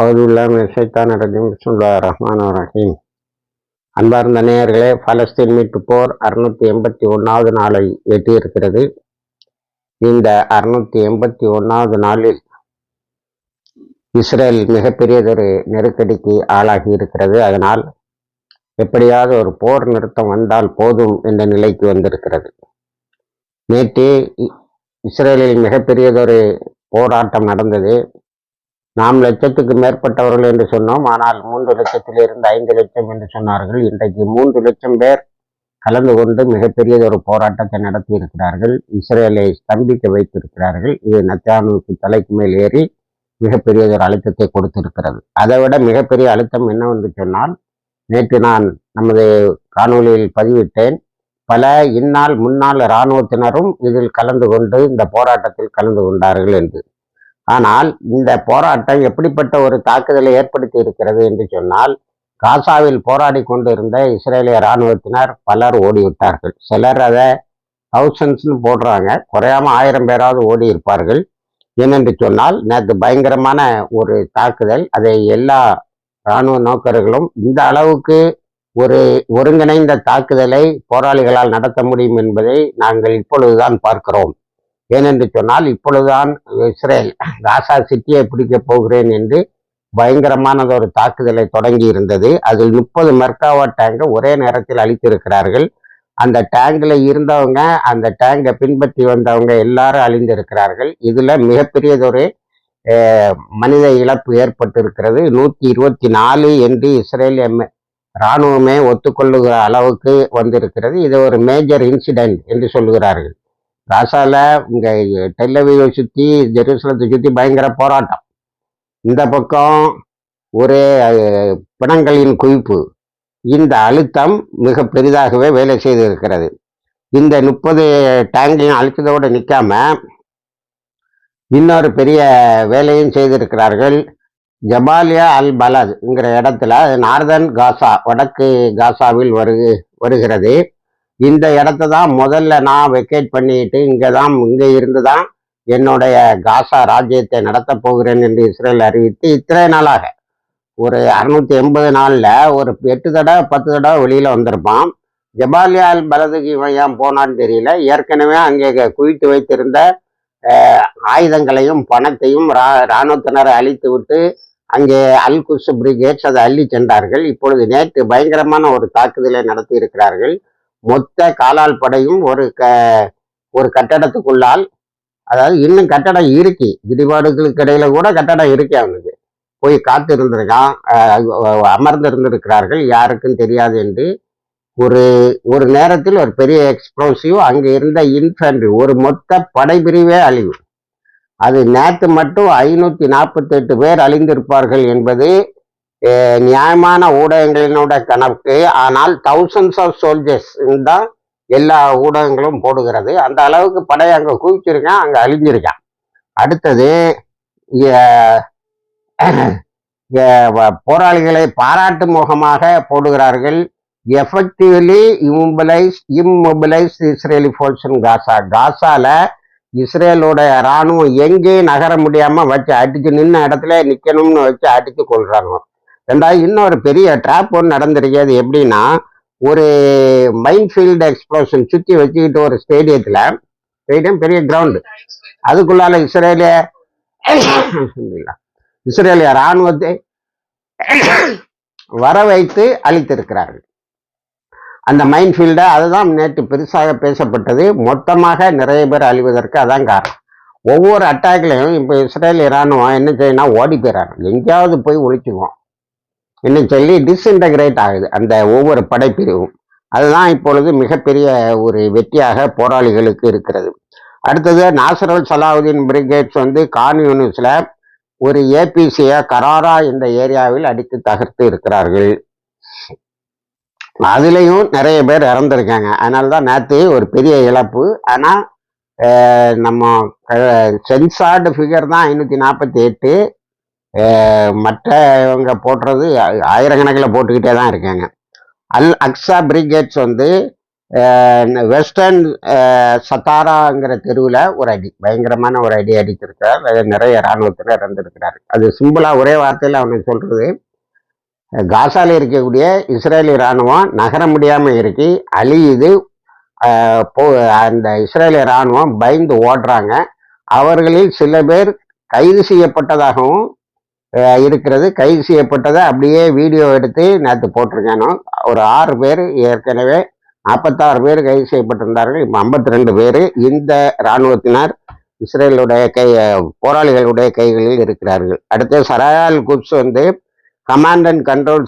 அவதுல்லாம சைத்தான ரஜீம். பிஸ்மில்லா ரஹ்மான் ரஹீம். அன்பார்ந்த நேயர்களே பலஸ்தீன் மீட்பு போர் அறுநூத்தி எண்பத்தி ஒன்றாவது நாளை எட்டியிருக்கிறது. இந்த அறுநூத்தி எண்பத்தி ஒன்றாவது நாளில் இஸ்ரேல் மிகப்பெரியதொரு நெருக்கடிக்கு ஆளாகி இருக்கிறது. அதனால் எப்படியாவது ஒரு போர் நிறுத்தம் வந்தால் போதும் என்ற நிலைக்கு வந்திருக்கிறது. நேற்று இஸ்ரேலில் மிகப்பெரியதொரு போராட்டம் நடந்தது. நாம் லட்சத்துக்கு மேற்பட்டவர்கள் என்று சொன்னோம். ஆனால் மூன்று லட்சத்திலிருந்து ஐந்து லட்சம் என்று சொன்னார்கள். இன்றைக்கு மூன்று லட்சம் பேர் கலந்து கொண்டு மிகப்பெரிய ஒரு போராட்டத்தை நடத்தி இருக்கிறார்கள் இஸ்ரேலை ஸ்தம்பிக்க வைத்திருக்கிறார்கள். இது நத்தியானுக்கு தலைக்கு மேல் ஏறி மிகப்பெரிய ஒரு அழுத்தத்தை கொடுத்திருக்கிறது. அதை விட மிகப்பெரிய அழுத்தம் என்னவென்று சொன்னால் நேற்று நான் நமது காணொளியில் பதிவிட்டேன். பல இந்நாள் முன்னாள் இராணுவத்தினரும் இதில் கலந்து கொண்டு இந்த போராட்டத்தில் கலந்து கொண்டார்கள் என்று. ஆனால் இந்த போராட்டம் எப்படிப்பட்ட ஒரு தாக்குதலை ஏற்படுத்தி இருக்கிறது என்று சொன்னால் காசாவில் போராடி கொண்டிருந்த இஸ்ரேலிய இராணுவத்தினர் பலர் ஓடிவிட்டார்கள். சிலர் அதை தௌசண்ட்ஸ்னு போடுறாங்க. குறையாம ஆயிரம் பேராவது ஓடி இருப்பார்கள் ஏனென்று சொன்னால் நேற்று பயங்கரமான ஒரு தாக்குதல். அதை எல்லா இராணுவ நோக்கர்களும் இந்த அளவுக்கு ஒரு ஒருங்கிணைந்த தாக்குதலை போராளிகளால் நடத்த முடியும் என்பதை நாங்கள் இப்பொழுதுதான் பார்க்கிறோம். ஏனென்று சொன்னால் இப்பொழுதுதான் இஸ்ரேல் காசா சிட்டியை பிடிக்கப் போகிறேன் என்று பயங்கரமானது ஒரு தாக்குதலை தொடங்கி இருந்தது அதில் முப்பது மெர்காவா டேங்கை ஒரே நேரத்தில் அழித்திருக்கிறார்கள். அந்த டேங்கில் இருந்தவங்க அந்த டேங்கை பின்பற்றி வந்தவங்க எல்லாரும் அழிந்திருக்கிறார்கள். இதில் மிகப்பெரியதொரு மனித இழப்பு ஏற்பட்டிருக்கிறது. நூற்றி இருபத்தி நாலு என்று இஸ்ரேல் மெ- இராணுவமே ஒத்துக்கொள்ளுகிற அளவுக்கு வந்திருக்கிறது. இது ஒரு மேஜர் இன்சிடென்ட் என்று சொல்லுகிறார்கள். காசால இங்கே டெல்லவியை சுத்தி ஜெருசலத்தை சுத்தி பயங்கர போராட்டம். இந்த பக்கம் ஒரே பிணங்களின் குவிப்பு. இந்த அழுத்தம் மிக பெரிதாகவே வேலை செய்து இருக்கிறது இந்த முப்பது டேங்கையும் அழுத்தத்தோடு நிற்காம இன்னொரு பெரிய வேலையும் செய்திருக்கிறார்கள். ஜபாலியா அல் பலத்ங்கிற இடத்துல நார்தன் காசா வடக்கு காசாவில் வருகிறது. இந்த இடத்த தான் முதல்ல நான் வெக்கேட் பண்ணிட்டு இங்கே தான் இங்கே இருந்து தான் என்னுடைய காசா ராஜ்யத்தை நடத்தப் போகிறேன் என்று இஸ்ரேல் அறிவித்து இத்தனை நாளாக. ஒரு அறுநூத்தி எண்பது நாளில் ஒரு எட்டு தடவை பத்து தடவை வெளியில் வந்திருப்பான். ஜபாலியால் பலதுக்கு இவன் ஏன் போனான்னு தெரியல. ஏற்கனவே அங்கே குவித்து வைத்திருந்த ஆயுதங்களையும் பணத்தையும் ரா இராணுவத்தினரை அழித்து விட்டு அங்கே அல் குஸ் பிரிகேட்ஸ் அதை அள்ளி சென்றார்கள். இப்பொழுது நேற்று பயங்கரமான ஒரு தாக்குதலை நடத்தி இருக்கிறார்கள் மொத்த காலால் படையும் ஒரு க ஒரு கட்டடத்துக்குள்ளால் அதாவது இன்னும் கட்டடம் இருக்கு இடிபாடுகளுக்கு இடையில கூட கட்டடம் இருக்கு அவனுக்கு. போய் காத்து இருந்திருக்கான் அமர்ந்து இருந்திருக்கிறார்கள் யாருக்கும் தெரியாது என்று. ஒரு ஒரு நேரத்தில் ஒரு பெரிய எக்ஸ்ப்ளோசிவ் அங்கே இருந்த இன்ஃபென்ட்ரி ஒரு மொத்த படைப்பிரிவே அழிவு. அது நேற்று மட்டும் ஐநூற்றி நாற்பத்தெட்டு பேர் அழிந்திருப்பார்கள் என்பது நியாயமான ஊடகங்களினோட கணக்கு ஆனால் தௌசண்ட்ஸ் ஆஃப் சோல்ஜர்ஸ் தான் எல்லா ஊடகங்களும் போடுகிறது. அந்த அளவுக்கு படையை அங்கே குவிச்சிருக்கான் அங்கே அழிஞ்சிருக்கான் அடுத்தது போராளிகளை பாராட்டு முகமாக போடுகிறார்கள். Effectively immobilise immobilise Israeli force Gaza காசால இஸ்ரேலோட ராணுவம் எங்கேயும் நகர முடியாமல் வச்சு அடிச்சு நின்ன இடத்துல நிற்கணும்னு வச்சு அடித்து கொள்கிறாங்க ரெண்டாவது இன்னொரு பெரிய ட்ராப் ஒன்று நடந்திருக்கு அது எப்படின்னா ஒரு மைண்ட் ஃபீல்டு எக்ஸ்ப்ளோஷன் சுற்றி வச்சுக்கிட்டு ஒரு ஸ்டேடியத்தில் ஸ்டேடியம் பெரிய கிரவுண்டு அதுக்குள்ளால இஸ்ரேலிய இஸ்ரேலிய ராணுவத்தை வர வைத்து அழித்திருக்கிறார்கள். அந்த மைண்ட் ஃபீல்டை அதுதான் நேற்று பெருசாக பேசப்பட்டது. மொத்தமாக நிறைய பேர் அழிவதற்கு அதான் காரணம். ஒவ்வொரு அட்டாக்லையும் இப்போ இஸ்ரேல் இராணுவம் என்ன செய்யணும் ஓடி போயிடறாங்க எங்கேயாவது போய் ஒழிச்சுக்குவோம் இன்னும் சொல்லி டிஸ்இன்டகிரேட் ஆகுது அந்த ஒவ்வொரு படைப்பிரிவும். அதுதான் இப்பொழுது மிகப்பெரிய ஒரு வெற்றியாக போராளிகளுக்கு இருக்கிறது. அடுத்தது நாசரல் சலாவுதீன் பிரிகேட்ஸ் வந்து கான் யூனிஸ்ல ஒரு ஏபிசியை கராரா இந்த ஏரியாவில் அடித்து தகர்த்து இருக்கிறார்கள். அதுலேயும் நிறைய பேர் இறந்துருக்காங்க. அதனால தான் நேற்று ஒரு பெரிய இழப்பு. ஆனால் நம்ம சென்சார்டு ஃபிகர் தான் ஐநூற்றி நாற்பத்தி எட்டு. மற்ற இவங்க போடுறது ஆயிரக்கணக்கில் போட்டுக்கிட்டே தான் இருக்காங்க. அல் அக்ஸா பிரிகேட்ஸ் வந்து வெஸ்டர்ன் சத்தாராங்கிற தெருவில் ஒரு அடி பயங்கரமான ஒரு அடி அடித்திருக்கார் நிறைய இராணுவத்தில் இறந்துருக்கிறார். அது சிம்பிளாக ஒரே வார்த்தையில் அவனுக்கு சொல்கிறது காசால இருக்கக்கூடிய இஸ்ரேலி இராணுவம் நகர முடியாமல் இருக்கி அழியுது. போ அந்த இஸ்ரேலிய இராணுவம் பயந்து ஓடுறாங்க. அவர்களில் சில பேர் கைது செய்யப்பட்டதாகவும் இருக்கிறது. கைது செய்யப்பட்டதை அப்படியே வீடியோ எடுத்து நேற்று போட்டிருக்கானோ ஒரு ஆறு பேர் ஏற்கனவே நாற்பத்தாறு பேர் கைது செய்யப்பட்டிருந்தார்கள். இப்போ ஐம்பத்தி ரெண்டு பேர் இந்த இராணுவத்தினர் இஸ்ரேலுடைய கை போராளிகளுடைய கைகளில் இருக்கிறார்கள். அடுத்து சராயால் குப்ஸ் வந்து command and control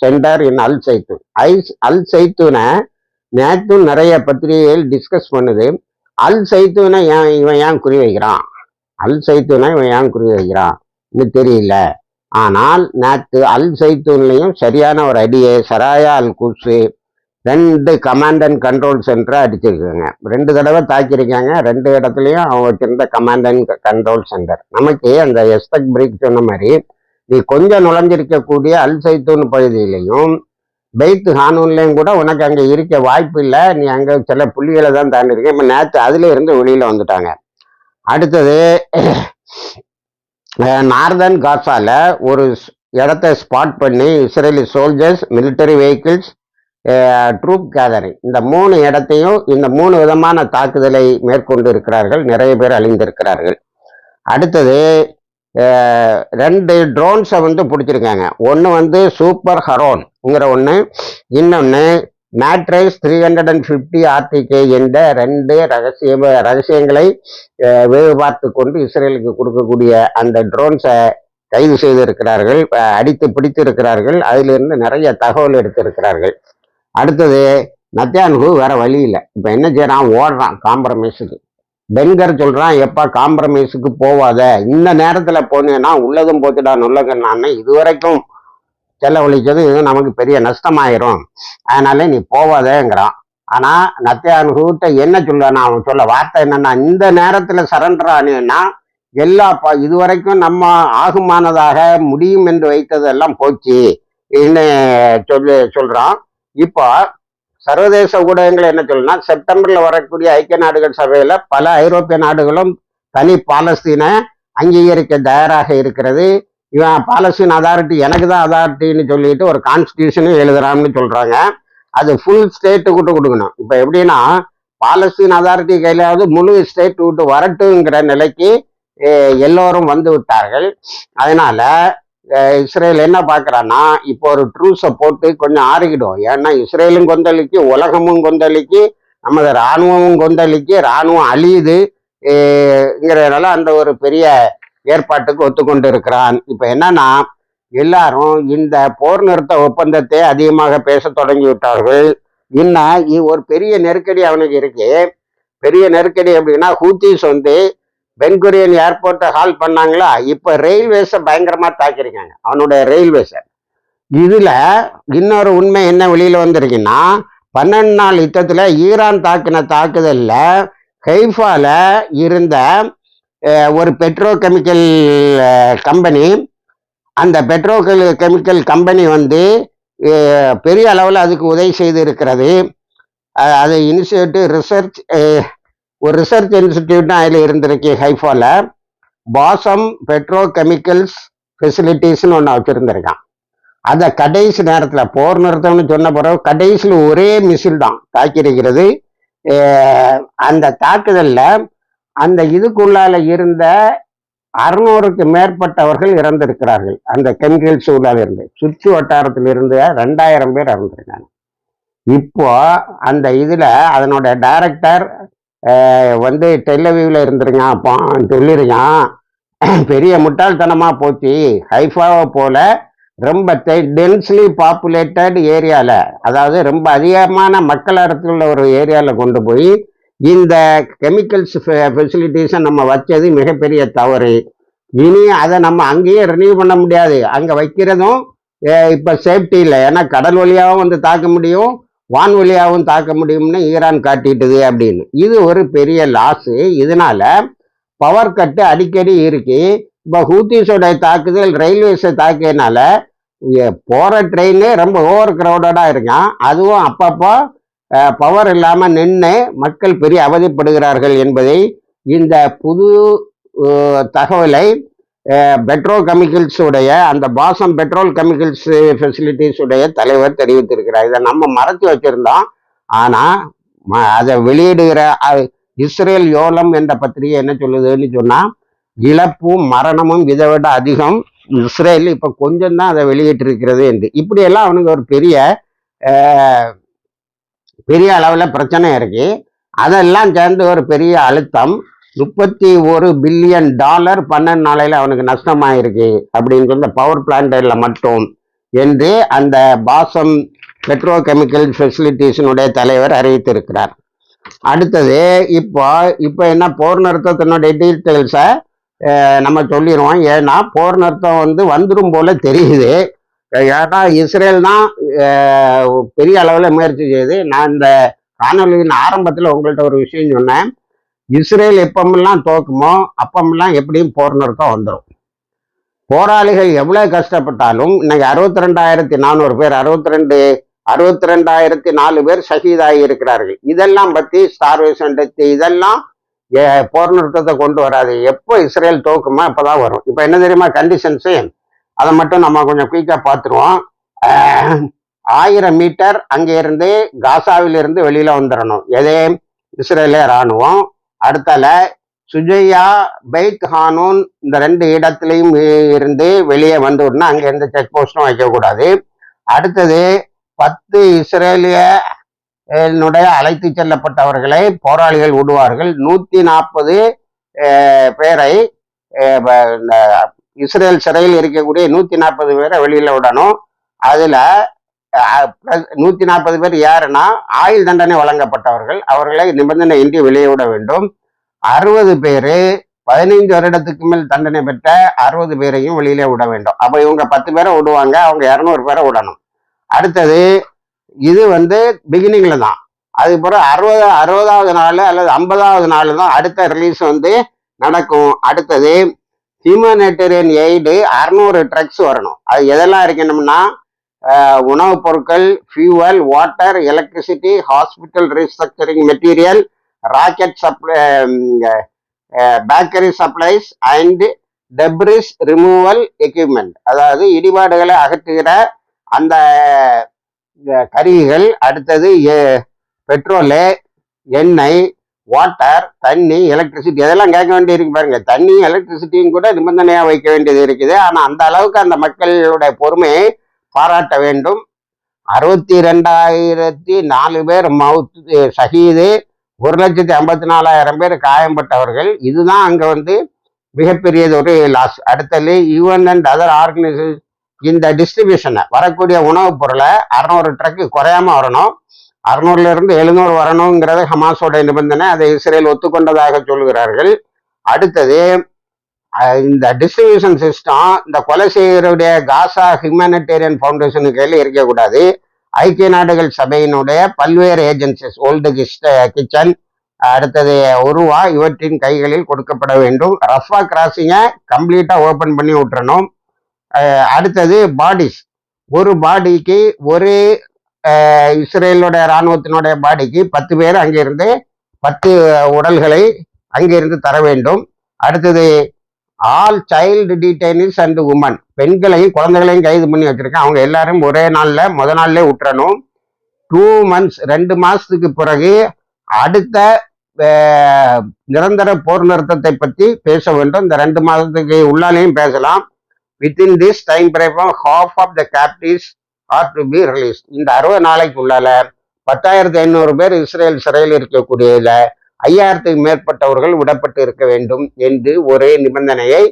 center in Al Zaytoun ice Al சைத்தூனை நேற்றும் நிறைய பத்திரிகைகள் டிஸ்கஸ் பண்ணுது. அல் சைத்தூனை ஏன் இவன் ஏன் குறி வைக்கிறான் அல் சைத்தூனை இவன் ஏன் குறி வைக்கிறான்? தெரியல. ஆனால் நேற்று அல் சைத்தூன்லையும் சரியான ஒரு அடியை சராயா அல் குசு ரெண்டு கமாண்ட் அண்ட் கண்ட்ரோல் சென்டரை அடிச்சிருக்காங்க. ரெண்டு தடவை தாக்கியிருக்காங்க. ரெண்டு இடத்துலையும் அவங்க வச்சிருந்த கமாண்ட் அண்ட் கண்ட்ரோல் சென்டர் நமக்கு அந்த எஸ்பெக்ட் பிரேக் சொன்ன மாதிரி நீ கொஞ்சம் நுழைஞ்சிருக்கக்கூடிய அல் சைத்தூன் பகுதியிலையும் பெய்த்து ஹானூன்லேயும் கூட உனக்கு அங்கே இருக்க வாய்ப்பு இல்லை. நீ அங்கே சில புள்ளிகளை தான் தாண்டிருக்கேன் இப்போ நேற்று அதுல இருந்து வெளியில் வந்துட்டாங்க. அடுத்தது நார்தன் காசால ஒரு ஸ்- இடத்த ஸ்பாட் பண்ணி Israeli soldiers military vehicles troop gathering இந்த மூணு இடத்தையும் இந்த மூணு விதமான தாக்குதலை மேற்கொண்டு இருக்கிறார்கள் நிறைய பேர் அழிந்திருக்கிறார்கள். அடுத்தது ரெண்டு ட்ரோன்ஸை வந்து பிடிச்சிருக்காங்க. ஒன்று வந்து சூப்பர் ஹரோன்ங்கிற ஒன்று இன்னொன்று Matrice three hundred and fifty RTK என்ற ரெண்டு ரகசிய ரகசியங்களை வேவு பார்த்து கொண்டு இஸ்ரேலுக்கு கொடுக்கக்கூடிய அந்த ட்ரோன்ஸை கைது செய்திருக்கிறார்கள் அடித்து அடித்து இருக்கிறார்கள் அதிலிருந்து நிறைய தகவல் எடுத்திருக்கிறார்கள். அடுத்தது நத்தியானுகு வேற வழி இல்லை. இப்போ என்ன செய்யறான்? ஓடுறான் காம்ப்ரமைஸுக்கு. பென்கர் சொல்கிறான் எப்பா காம்ப்ரமைஸுக்கு போவாத. இந்த நேரத்தில் போனேன்னா உள்ளதும் போச்சுடா நுள்ளகண்ணான்னு இதுவரைக்கும் செலவழிச்சது இது நமக்கு பெரிய நஷ்டமாயிரும். அதனால நீ போவாதேங்கிறான். ஆனா நத்தியானுகிட்ட என்ன சொல்ல அவன் சொல்ல வார்த்தை என்னன்னா இந்த நேரத்துல சரண்டர் ஆனேன்னா எல்லா ப இதுவரைக்கும் நம்ம ஆகுமானதாக முடியும் என்று வைத்ததெல்லாம் போச்சு சொல்லி சொல்கிறான் இப்போ சர்வதேச ஊடகங்கள் என்ன சொல்லுனா செப்டம்பர்ல வரக்கூடிய ஐக்கிய நாடுகள் சபையில பல ஐரோப்பிய நாடுகளும் தனி பாலஸ்தீனை அங்கீகரிக்க தயாராக இருக்கிறது. இவன் பாலஸ்தீன் அதாரிட்டி எனக்கு தான் அதாரிட்டின்னு சொல்லிட்டு ஒரு கான்ஸ்டியூஷனும் எழுதுறான்னு சொல்றாங்க. அது ஃபுல் ஸ்டேட்டு விட்டு கொடுக்கணும். இப்போ எப்படின்னா பாலஸ்தீன் அதாரிட்டி கையிலாவது முழு ஸ்டேட் விட்டு வரட்டுங்கிற நிலைக்கு எல்லோரும் வந்து விட்டார்கள். அதனால இஸ்ரேல் என்ன பார்க்குறான்னா இப்போ ஒரு ட்ரூஸை போட்டு கொஞ்சம் ஆறிக்கிடும். ஏன்னா இஸ்ரேலும் கொந்தளிக்கு உலகமும் கொந்தளிக்கு நமது இராணுவமும் கொந்தளிக்கு இராணுவம் அழியுதுங்கிறதுனால அந்த ஒரு பெரிய ஏற்பாட்டுக்கு ஒத்துக்கொண்டு இருக்கிறான் இப்போ என்னன்னா எல்லாரும் இந்த போர் நிறுத்த ஒப்பந்தத்தை அதிகமாக பேச தொடங்கி விட்டார்கள் இன்னும் ஒரு பெரிய நெருக்கடி அவனுக்கு இருக்கு. பெரிய நெருக்கடி அப்படின்னா ஹூத்திஸ் வந்து பென்குரியன் ஏர்போர்ட்டை ஹால் பண்ணாங்களா? இப்போ ரயில்வேஸை பயங்கரமா தாக்கியிருக்காங்க. அவனுடைய ரயில்வேஸை. இதுல இன்னொரு உண்மை என்ன வெளியில வந்திருக்குன்னா பன்னெண்டு நாள் யுத்தத்துல ஈரான் தாக்கின தாக்குதல்ல ஹைஃபால இருந்த ஒரு பெட்ரோ கெமிக்கல் கம்பெனி அந்த பெட்ரோ கெமிக்கல் கம்பெனி வந்து பெரிய அளவில் அதுக்கு உதவி செய்து இருக்கிறது அது இன்ஸ்டியூட்டு ரிசர்ச் ஒரு ரிசர்ச் இன்ஸ்டிடியூட் அதில் இருந்திருக்கு ஹைஃபாவில் பாசம் பெட்ரோ கெமிக்கல்ஸ் ஃபெசிலிட்டிஸ்னு ஒன்று வச்சுருந்துருக்கான். அதை கடைசி நேரத்தில் போர் நிறுத்தம்னு சொன்ன பிறகு கடைசியில் ஒரே மிசில் தான் தாக்கியிருக்கிறது. அந்த தாக்குதலில் அந்த இதுக்குள்ளால இருந்த அறுநூறுக்கு மேற்பட்டவர்கள் இறந்திருக்கிறார்கள். அந்த கெமிக்கல் சூழலால் இருந்து. சுற்று வட்டாரத்தில் இருந்து ரெண்டாயிரம் பேர் இறந்துருக்காங்க. இப்போ அந்த இதில் அதனோட டைரக்டர் வந்து டெல்லவியூவில் இருந்திருக்கான் அப்போ சொல்லியிருக்கான். பெரிய முட்டாள்தனமாக போச்சு. ஹைஃபாவை போல ரொம்ப டென்ஸ்லி பாப்புலேட்டட் ஏரியாவில் அதாவது ரொம்ப அதிகமான மக்கள் இடத்துல ஒரு ஏரியாவில் கொண்டு போய் இந்த கெமிக்கல்ஸ் ஃபெசிலிட்டிஸை நம்ம வச்சது மிகப்பெரிய தவறு. இனி அதை நம்ம அங்கேயே ரினியூ பண்ண முடியாது. அங்கே வைக்கிறதும் இப்போ சேஃப்டி இல்லை. ஏன்னா கடல் வழியாகவும் வந்து தாக்க முடியும் வான் வழியாகவும் தாக்க முடியும்னு ஈரான் காட்டிட்டுது அப்படின்னு. இது ஒரு பெரிய லாஸு இதனால பவர் கட்டு அடிக்கடி இருக்கு. இப்போ ஹூத்திஸோடைய தாக்குதல் ரயில்வேஸை தாக்கியனால போகிற ட்ரெயினே ரொம்ப ஓவர் க்ரௌடடாக இருக்கான். அதுவும் அப்பப்போ பவர் இல்லாமல் நின்று மக்கள் பெரிய அவதிப்படுகிறார்கள் என்பதை இந்த புது தகவலை பெட்ரோ கெமிக்கல்ஸ் உடைய அந்த பாசம் பெட்ரோல் கெமிக்கல்ஸ் ஃபெசிலிட்டிஸ் உடைய தலைவர் தெரிவித்திருக்கிறார். இதை நம்ம மறைச்சி வச்சிருந்தோம். ஆனால் அதை வெளியிடுகிற இஸ்ரேல் யோலம் என்ற பத்திரிகை என்ன சொல்லுதுன்னு சொன்னால் இழப்பும் மரணமும் இதை விட அதிகம். இஸ்ரேல் இப்போ கொஞ்சம் தான் அதை வெளியிட்டிருக்கிறது என்று. இப்படியெல்லாம் அவனுக்கு ஒரு பெரிய பெரிய அளவில் பிரச்சனை இருக்கு. அதெல்லாம் சேர்ந்து ஒரு பெரிய அழுத்தம். முப்பத்தி ஒரு பில்லியன் டாலர் பன்னெண்டு நாளையில் அவனுக்கு நஷ்டமாயிருக்கு அப்படின்னு சொல்லி பவர் பிளான்ட்ல மட்டும் என்று அந்த பாசம் பெட்ரோ கெமிக்கல் ஃபெசிலிட்டிஸினுடைய தலைவர் அறிவித்திருக்கிறார். அடுத்தது இப்போ இப்போ என்ன போர் நிறுத்தத்தினுடைய டீட்டெயில்ஸை நம்ம சொல்லிடுவோம் ஏன்னா போர் நிறுத்தம் வந்து வந்துடும் போல தெரியுது. ஏன்னா இஸ்ரேல் தான் பெரிய அளவில் முயற்சி செய்யுது நான் இந்த காணொலியின் ஆரம்பத்தில் உங்கள்கிட்ட ஒரு விஷயம் சொன்னேன். இஸ்ரேல் எப்பமெல்லாம் தோக்குமோ அப்பமெல்லாம் எப்படியும் போர் வந்துடும் போராளிகள் எவ்வளோ கஷ்டப்பட்டாலும் இன்னைக்கு அறுபத்தி ரெண்டாயிரத்தி நானூறு பேர் அறுபத்தி ரெண்டு அறுபத்தி ரெண்டாயிரத்தி நாலு பேர் ஷஹீதாகி இருக்கிறார்கள். இதெல்லாம் பற்றி ஸ்டார்வேஷன் டெத் இதெல்லாம் ஏ- போர் நிறுத்தத்தை கொண்டு வராது. எப்போ இஸ்ரேல் தோக்குமா அப்போ தான் வரும். இப்போ என்ன தெரியுமா கண்டிஷன்ஸு அதை மட்டும் நம்ம கொஞ்சம் குயிக்காக பார்த்துருவோம். ஆயிரம் மீட்டர் அங்கே இருந்து காசாவிலிருந்து வெளியில் வந்துடணும் எதே? இஸ்ரேலே இராணுவம். அடுத்தால சுஜையா பெய்த் ஹானூன் இந்த ரெண்டு இடத்துலையும் இருந்து வெளியே வந்து விடணும் அங்கே எந்த செக் போஸ்டும் வைக்கக்கூடாது. அடுத்தது பத்து இஸ்ரேலிய என்னுடைய அழைத்து செல்லப்பட்டவர்களை போராளிகள் விடுவார்கள். நூற்றி நாற்பது பேரை இந்த இஸ்ரேல் சிறையில் இருக்கக்கூடிய நூத்தி நாற்பது பேரை வெளியில விடணும். அதுல நூத்தி நாற்பது பேர் யாருன்னா ஆயுள் தண்டனை வழங்கப்பட்டவர்கள். அவர்களை நிபந்தனை இன்றி வெளியே விட வேண்டும். அறுபது பேரு பதினைந்து வருடத்துக்கு மேல் தண்டனை பெற்ற அறுபது பேரையும் வெளியிலே விட வேண்டும். அப்ப இவங்க பத்து பேரை விடுவாங்க அவங்க இரநூறு பேரை விடணும். அடுத்தது இது வந்து பிகினிங்ல தான். அதுக்கப்புறம் அறுபது அறுபதாவது நாள் அல்லது ஐம்பதாவது நாள் தான் அடுத்த ரிலீஸ் வந்து நடக்கும். அடுத்தது ஹியூமனிட்டேரியன் எய்டு அறுநூறு ட்ரக்ஸ் வரணும். அது எதெல்லாம் இருக்கணும்னா உணவுப் பொருட்கள் fuel water electricity hospital restructuring material rocket supply bakery supplies and debris removal equipment அதாவது இடிபாடுகளை அகற்றுகிற அந்த கருவிகள் அடுத்தது பெட்ரோலு எண்ணெய் வாட்டர் தண்ணி எலக்ட்ரிசிட்டி இதெல்லாம் கேட்க வேண்டியிருக்கு பாருங்க. தண்ணியும் எலக்ட்ரிசிட்டியும் கூட நிபந்தனையாக வைக்க வேண்டியது இருக்குது. ஆனால் அந்த அளவுக்கு அந்த மக்களுடைய பொறுமையை பாராட்ட வேண்டும். அறுபத்தி ரெண்டாயிரத்தி நாலு பேர் மவுத் சகிது ஒரு லட்சத்தி ஐம்பத்தி நாலாயிரம் பேர் காயம்பட்டவர்கள். இதுதான் அங்கே வந்து மிகப்பெரியது ஒரு லாஸ் அடுத்தது யூஎன் அண்ட் அதர் ஆர்கனைசேஷன் இந்த டிஸ்ட்ரிபியூஷனை வரக்கூடிய உணவுப் பொருளை அறநூறு ட்ரக்கு குறையாம வரணும். அறுநூறுல இருந்து எழுநூறு வரணுங்கிறது ஹமாஸோட நிபந்தனை அதை இஸ்ரேல் ஒத்துக்கொண்டதாக சொல்கிறார்கள். அடுத்தது இந்த டிஸ்ட்ரிபியூஷன் சிஸ்டம் இந்த கொலை செய்கிறவுடைய காசா ஹியூமனிடேரியன் ஃபவுண்டேஷனுக்கு கையில் இருக்கக்கூடாது. ஐக்கிய நாடுகள் சபையினுடைய பல்வேறு ஏஜென்சிஸ் ஓல்டு கிச்சன் அடுத்தது உருவா இவற்றின் கைகளில் கொடுக்கப்பட வேண்டும். ரஃபா கிராசிங்கை கம்ப்ளீட்டாக ஓப்பன் பண்ணி விட்டுறணும். அடுத்தது பாடிஸ் ஒரு பாடிக்கு ஒரு இஸ்ரேலுடைய இராணுவத்தினுடைய பாடிக்கு பத்து பேர் அங்கிருந்து பத்து உடல்களை அங்கிருந்து தர வேண்டும். அடுத்தது all child detainees and women பெண்களையும் குழந்தைகளையும் கைது பண்ணி வச்சிருக்கேன். அவங்க எல்லாரும் ஒரே நாளில் முத நாள்லேயே விட்டுறணும் டூ மந்த்ஸ் ரெண்டு மாதத்துக்கு பிறகு அடுத்த நிரந்தர போர் நிறுத்தத்தை பற்றி பேச வேண்டும். இந்த ரெண்டு மாதத்துக்கு உள்ளாலேயும் பேசலாம். Within this time frame half of the captives are to be release இந்த அறுபது நாளைக்கு உள்ளால பத்தாயிரத்தி ஐநூறு பேர் இஸ்ரேல் சிறையில் இருக்கக்கூடியதில் ஐயாயிரத்துக்கு மேற்பட்டவர்கள் விடப்பட்டு இருக்க வேண்டும் என்று ஒரே நிபந்தனையை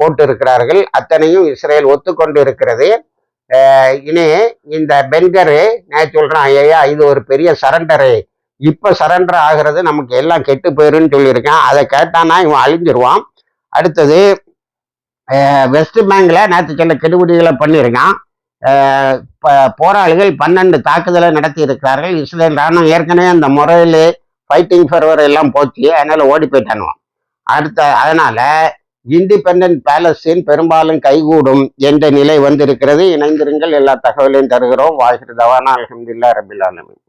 போட்டிருக்கிறார்கள். அத்தனையும் இஸ்ரேல் ஒத்துக்கொண்டு இருக்கிறது. இனி இந்த பென்கரு நான் சொல்கிறேன் ஐயா இது ஒரு பெரிய சரண்டரு. இப்போ சரண்டர் ஆகிறது நமக்கு எல்லாம் கெட்டு போயிருன்னு சொல்லியிருக்கேன். அதை கேட்டானா இவன் அழிஞ்சிருவான். அடுத்தது வெஸ்ட் பேங்கில் நேற்று சில கெடுபிடிகளை பண்ணியிருக்கான். போராளிகள் பன்னெண்டு தாக்குதலை நடத்தி இருக்கிறார்கள் இஸ்ரேல் ராணுவம் ஏற்கனவே அந்த முறையில் ஃபைட்டிங் ஃபர்வர் எல்லாம் போச்சு அதனால ஓடி போயிட்டானுவான் அடுத்த அதனால இண்டிபெண்ட் பேலஸின் பெரும்பாலும் கைகூடும் என்ற நிலை வந்திருக்கிறது. இணைந்திருங்கள் எல்லா தகவலையும் தருகிறோம். வாழ்கிறது தவானா அலமதுல்லா ரபில் ஆலமின்.